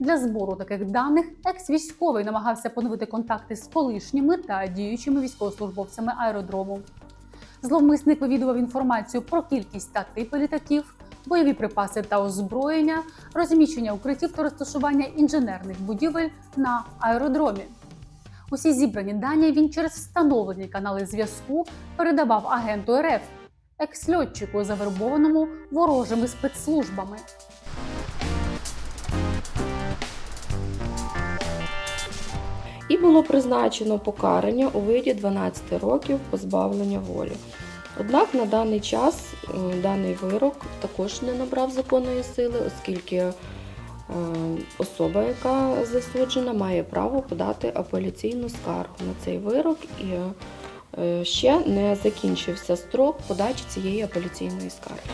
Для збору таких даних екс-військовий намагався поновити контакти з колишніми та діючими військовослужбовцями аеродрому. Зловмисник вивідував інформацію про кількість та типи літаків, бойові припаси та озброєння, розміщення укриттів та розташування інженерних будівель на аеродромі. Усі зібрані дані він через встановлені канали зв'язку передавав агенту РФ, екс-льотчику, завербованому ворожими спецслужбами. Було призначено покарання у виді 12 років позбавлення волі. Однак на даний час е, даний вирок також не набрав законної сили, оскільки е, особа, яка засуджена, має право подати апеляційну скаргу на цей вирок і е, ще не закінчився строк подачі цієї апеляційної скарги.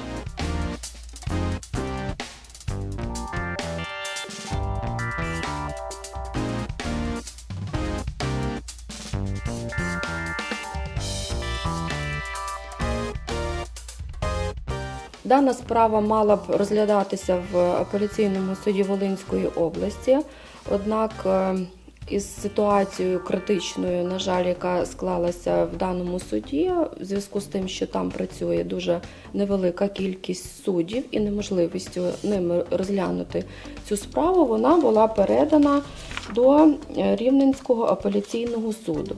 Дана справа мала б розглядатися в апеляційному суді Волинської області. Однак е, із ситуацією критичною, на жаль, яка склалася в даному суді, в зв'язку з тим, що там працює дуже невелика кількість суддів і неможливістю ними розглянути цю справу, вона була передана до е, Рівненського апеляційного суду.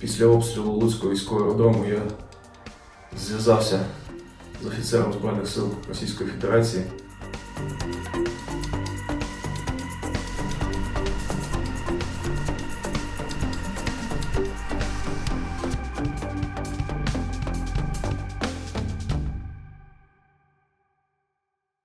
Після обстрілу Луцького військового дому я зв'язався з офіцером Збройних сил Російської Федерації